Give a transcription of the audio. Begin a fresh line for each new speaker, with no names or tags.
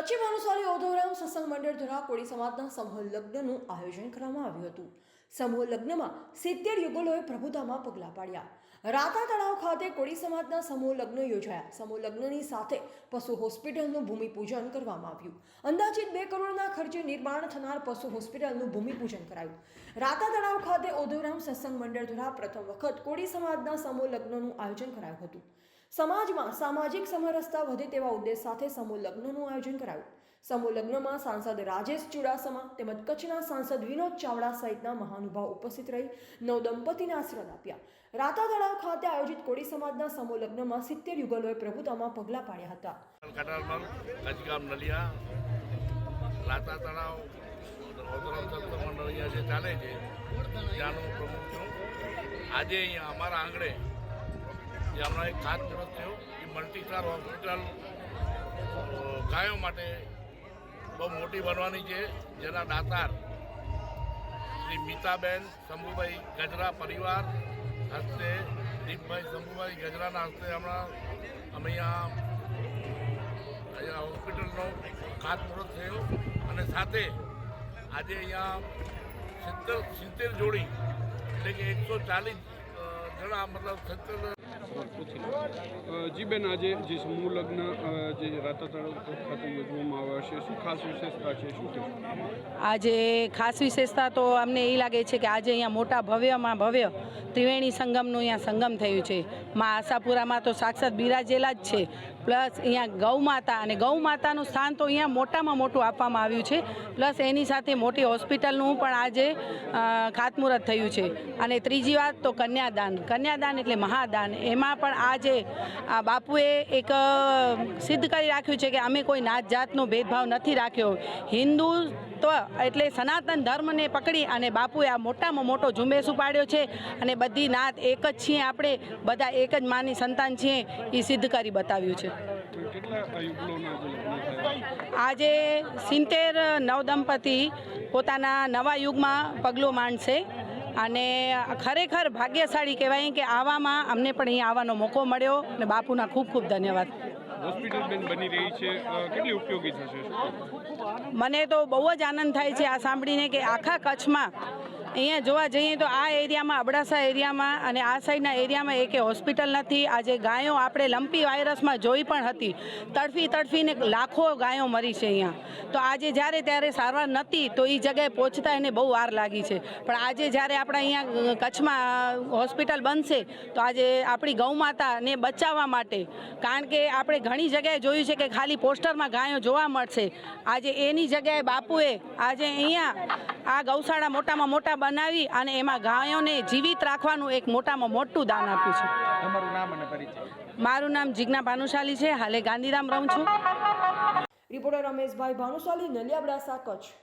કચ્છી ભાનુશાલી ઓધોરામ સત્સંગ મંડળ દ્વારા કોળી સમાજના સમૂહ લગ્નનું આયોજન કરવામાં આવ્યું હતું. સમૂહ લગ્નમાં સિત્તેર યુગલોએ પ્રભુતામાં પગલાં પાડ્યા. રાતા તળાવ ખાતે કોળી સમાજના સમૂહ લગ્ન યોજાયા. સમૂહ લગ્નની સાથે પશુ હોસ્પિટલનું ભૂમિપૂજન કરવામાં આવ્યું. અંદાજિત બે કરોડના ખર્ચે નિર્માણ થનાર પશુ હોસ્પિટલનું ભૂમિપૂજન કરાયું. રાતા તળાવ ખાતે ઓધોરામ સત્સંગ મંડળ દ્વારા પ્રથમ વખત કોળી સમાજના સમૂહ લગ્નનું આયોજન કરાયું હતું. સમાજમાં સામાજિક સમરસતા વધે તેવા ઉદ્દેશ સાથે સમૂહ લગ્નનું આયોજન કરાયું. સમૂહ લગ્નમાં સાંસદ રાજેશ ચુડાસમા તેમજ કચ્છના સાંસદ વિનોદ ચાવડા સહિતના મહાનુભાવ ઉપસ્થિત રહી નવદંપતિને આશીર્વાદ આપ્યા. રાતા તળાવ ખાતે આયોજિત કોળી સમાજના સમૂહ લગ્નમાં સિત્તેર યુગલોએ પ્રભુતામાં પગલાં પાડ્યા હતા.
લાતા તળાવ ઓતરામ સત્સંગ મંડળ અહીંયા જે ચાલે છે, ત્યાંનો પ્રમુખ છું. આજે અહીંયા અમારા આંગણે જે હમણાં એક ખાસ દિવસ થયો, એ મલ્ટીસ્ટાર હોસ્પિટલ ગાયો માટે બહુ મોટી બનવાની છે. જેના દાતાર શ્રી મીતાબેન શંભુભાઈ ગજરા પરિવાર હસ્તે, દીપભાઈ શંભુભાઈ ગજરાના હસ્તે હમણાં અમે અહીંયા અહીંયા હોસ્પિટલનો ખાતમુહૂર્ત થયો અને સાથે આજે અહીંયા સિત્તેર સિત્તેર જોડી એટલે કે એકસો ચાલીસ જણા મતલબ સિત્તેર
જી બેન આજે જે સમૂહ લગ્ન જે ખાતે યોજવામાં આવ્યા છે શું ખાસ વિશેષતા છે શું
આજે ખાસ વિશેષતા તો અમને એ લાગે છે કે આજે અહીંયા મોટા ભવ્યમાં ભવ્ય ત્રિવેણી સંગમનું અહીંયા સંગમ થયું છે. માં આશાપુરામાં તો સાક્ષાત બિરાજેલા જ છે. પ્લસ અહીંયા ગૌ માતા અને ગૌ માતાનું સ્થાન તો અહીંયા મોટામાં મોટું આપવામાં આવ્યું છે. પ્લસ એની સાથે મોટી હોસ્પિટલનું પણ આજે ખાતમુહૂર્ત થયું છે. અને ત્રીજી વાત તો કન્યાદાન. કન્યાદાન એટલે મહાદાન. એમાં પણ આજે આ બાપુએ એક સિદ્ધ કરી રાખ્યું છે કે અમે કોઈ નાત જાતનો ભેદભાવ નથી રાખ્યો. હિન્દુ તો એટલે સનાતન ધર્મને પકડી અને બાપુએ આ મોટામાં મોટો ઝુંબેશ ઉપાડ્યો છે અને બધી નાત એક જ છીએ આપણે, બધા એક જ માની સંતાન છીએ એ સિદ્ધ કરી બતાવ્યું છે. આજે સિત્તેર નવદંપતિ પોતાના નવા યુગમાં પગલું માંડશે અને ખરેખર ભાગ્યશાળી કહેવાય કે આવામાં અમને પણ અહીં આવવાનો મોકો મળ્યો અને બાપુના ખૂબ ખૂબ ધન્યવાદ.
હોસ્પિટલ બની રહી છે. કેટલી ઉપયોગી થશે?
મને તો બહુ જ આનંદ થાય છે આ સાંભળીને કે આખા કચ્છમાં અહીંયા જોવા જઈએ તો આ એરિયામાં, અબડાસા એરિયામાં અને આ સાઈડના એરિયામાં એકે હોસ્પિટલ નથી. આજે ગાયો આપણે લંપી વાયરસમાં જોઈ પણ હતી. તડફી તડફીને લાખો ગાયો મરી છે અહીંયા. તો આજે જ્યારે ત્યારે સારવાર નથી, તો એ જગ્યાએ પહોંચતા એને બહુ વાર લાગી છે. પણ આજે જ્યારે આપણે અહીંયા કચ્છમાં હોસ્પિટલ બનશે, તો આજે આપણી ગૌમાતાને બચાવવા માટે, કારણ કે આપણે ઘણી જગ્યાએ જોયું છે કે ખાલી પોસ્ટરમાં ગાયો જોવા મળશે. આજે એની જગ્યાએ બાપુએ આજે અહીંયા આ ગૌશાળા મોટામાં મોટા બનાવી અને એમાં ગાયોને જીવિત રાખવાનું એક મોટામાં મોટું દાન આપ્યું છે.
તમારું નામ અને પરિચય.
મારું નામ જિજ્ઞા ભાનુશાલી છે. હાલે ગાંધીધામ રહું છું.
રિપોર્ટર રમેશભાઈ ભાનુશાલી નલિયાબડાસા કચ્છ